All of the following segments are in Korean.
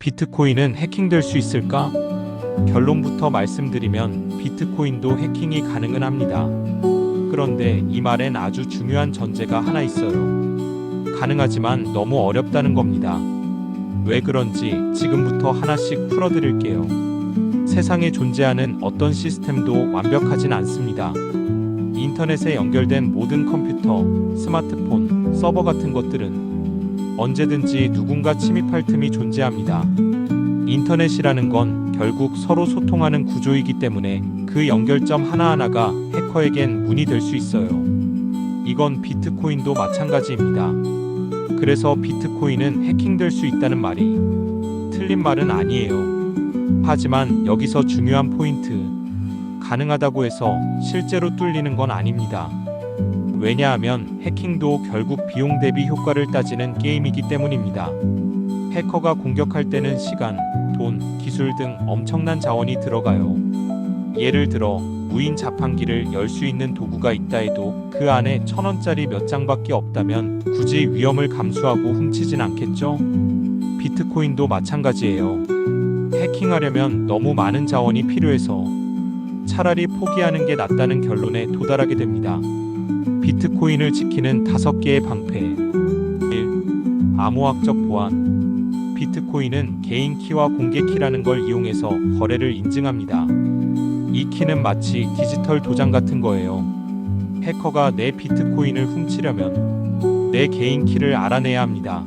비트코인은 해킹될 수 있을까? 결론부터 말씀드리면 비트코인도 해킹이 가능은 합니다. 그런데 이 말엔 아주 중요한 전제가 하나 있어요. 가능하지만 너무 어렵다는 겁니다. 왜 그런지 지금부터 하나씩 풀어드릴게요. 세상에 존재하는 어떤 시스템도 완벽하진 않습니다. 인터넷에 연결된 모든 컴퓨터, 스마트폰, 서버 같은 것들은 언제든지 누군가 침입할 틈이 존재합니다. 인터넷이라는 건 결국 서로 소통하는 구조이기 때문에 그 연결점 하나하나가 해커에겐 문이 될 수 있어요. 이건 비트코인도 마찬가지입니다. 그래서 비트코인은 해킹될 수 있다는 말이 틀린 말은 아니에요. 하지만 여기서 중요한 포인트. 가능하다고 해서 실제로 뚫리는 건 아닙니다. 왜냐하면 해킹도 결국 비용 대비 효과를 따지는 게임이기 때문입니다. 해커가 공격할 때는 시간, 돈, 기술 등 엄청난 자원이 들어가요. 예를 들어 무인 자판기를 열 수 있는 도구가 있다 해도 그 안에 천 원짜리 몇 장밖에 없다면 굳이 위험을 감수하고 훔치진 않겠죠? 비트코인도 마찬가지예요. 해킹하려면 너무 많은 자원이 필요해서 차라리 포기하는 게 낫다는 결론에 도달하게 됩니다. 비트코인을 지키는 다섯 개의 방패. 1. 암호학적 보안. 비트코인은 개인 키와 공개 키라는 걸 이용해서 거래를 인증합니다. 이 키는 마치 디지털 도장 같은 거예요. 해커가 내 비트코인을 훔치려면 내 개인 키를 알아내야 합니다.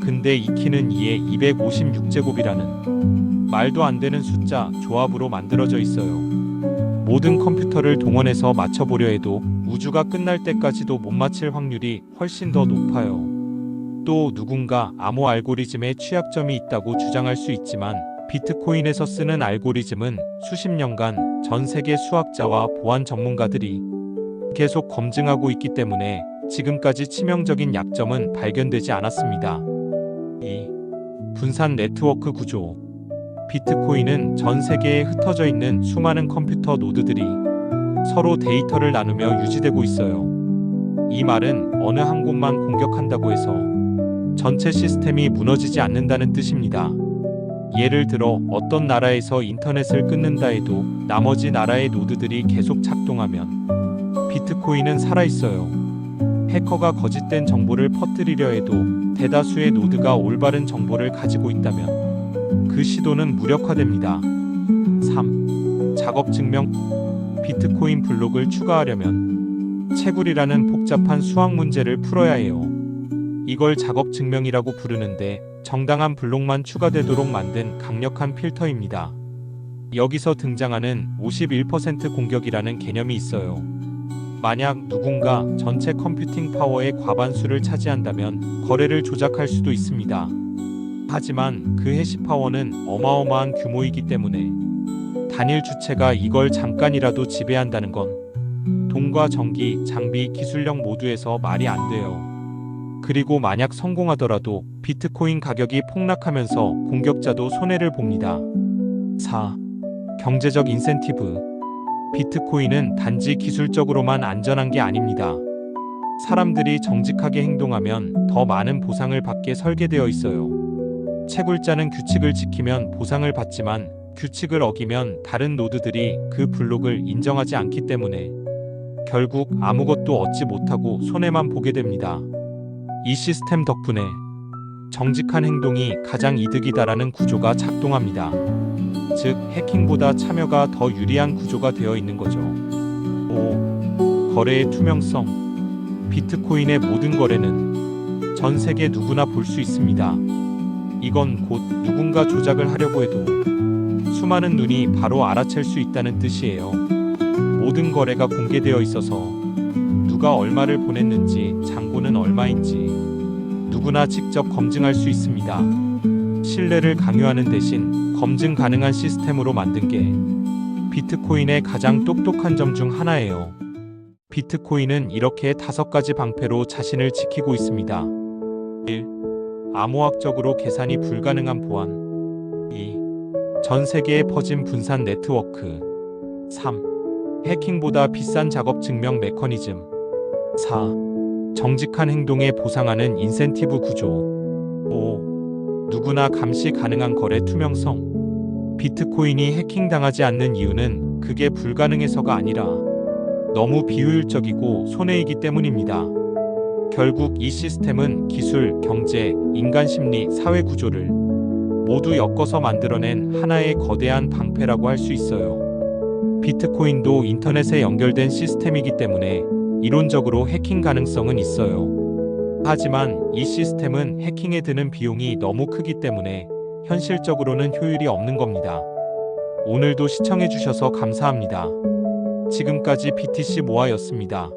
근데 이 키는 이에 256제곱이라는 말도 안 되는 숫자 조합으로 만들어져 있어요. 모든 컴퓨터를 동원해서 맞춰보려 해도 우주가 끝날 때까지도 못 맞힐 확률이 훨씬 더 높아요. 또 누군가 암호 알고리즘에 취약점이 있다고 주장할 수 있지만 비트코인에서 쓰는 알고리즘은 수십 년간 전 세계 수학자와 보안 전문가들이 계속 검증하고 있기 때문에 지금까지 치명적인 약점은 발견되지 않았습니다. 2. 분산 네트워크 구조 비트코인은 전 세계에 흩어져 있는 수많은 컴퓨터 노드들이 서로 데이터를 나누며 유지되고 있어요. 이 말은 어느 한 곳만 공격한다고 해서 전체 시스템이 무너지지 않는다는 뜻입니다. 예를 들어 어떤 나라에서 인터넷을 끊는다 해도 나머지 나라의 노드들이 계속 작동하면 비트코인은 살아있어요. 해커가 거짓된 정보를 퍼뜨리려 해도 대다수의 노드가 올바른 정보를 가지고 있다면 그 시도는 무력화됩니다. 3. 작업 증명 비트코인 블록을 추가하려면 채굴이라는 복잡한 수학 문제를 풀어야 해요. 이걸 작업 증명이라고 부르는데 정당한 블록만 추가되도록 만든 강력한 필터입니다. 여기서 등장하는 51% 공격이라는 개념이 있어요. 만약 누군가 전체 컴퓨팅 파워의 과반수를 차지한다면 거래를 조작할 수도 있습니다. 하지만 그 해시 파워는 어마어마한 규모이기 때문에 단일 주체가 이걸 잠깐이라도 지배한다는 건 돈과 전기, 장비, 기술력 모두에서 말이 안 돼요. 그리고 만약 성공하더라도 비트코인 가격이 폭락하면서 공격자도 손해를 봅니다. 4. 경제적 인센티브. 비트코인은 단지 기술적으로만 안전한 게 아닙니다. 사람들이 정직하게 행동하면 더 많은 보상을 받게 설계되어 있어요. 채굴자는 규칙을 지키면 보상을 받지만 규칙을 어기면 다른 노드들이 그 블록을 인정하지 않기 때문에 결국 아무것도 얻지 못하고 손해만 보게 됩니다. 이 시스템 덕분에 정직한 행동이 가장 이득이다라는 구조가 작동합니다. 즉, 해킹보다 참여가 더 유리한 구조가 되어 있는 거죠. 5. 거래의 투명성. 비트코인의 모든 거래는 전 세계 누구나 볼 수 있습니다. 이건 곧 누군가 조작을 하려고 해도 수많은 눈이 바로 알아챌 수 있다는 뜻이에요. 모든 거래가 공개되어 있어서 누가 얼마를 보냈는지 잔고는 얼마인지 누구나 직접 검증할 수 있습니다. 신뢰를 강요하는 대신 검증 가능한 시스템으로 만든 게 비트코인의 가장 똑똑한 점 중 하나예요. 비트코인은 이렇게 다섯 가지 방패로 자신을 지키고 있습니다. 1. 암호학적으로 계산이 불가능한 보안 2. 전 세계에 퍼진 분산 네트워크 3. 해킹보다 비싼 작업 증명 메커니즘 4. 정직한 행동에 보상하는 인센티브 구조 5. 누구나 감시 가능한 거래 투명성. 비트코인이 해킹당하지 않는 이유는 그게 불가능해서가 아니라 너무 비효율적이고 손해이기 때문입니다. 결국 이 시스템은 기술, 경제, 인간 심리, 사회 구조를 모두 엮어서 만들어낸 하나의 거대한 방패라고 할 수 있어요. 비트코인도 인터넷에 연결된 시스템이기 때문에 이론적으로 해킹 가능성은 있어요. 하지만 이 시스템은 해킹에 드는 비용이 너무 크기 때문에 현실적으로는 효율이 없는 겁니다. 오늘도 시청해주셔서 감사합니다. 지금까지 BTC 모아였습니다.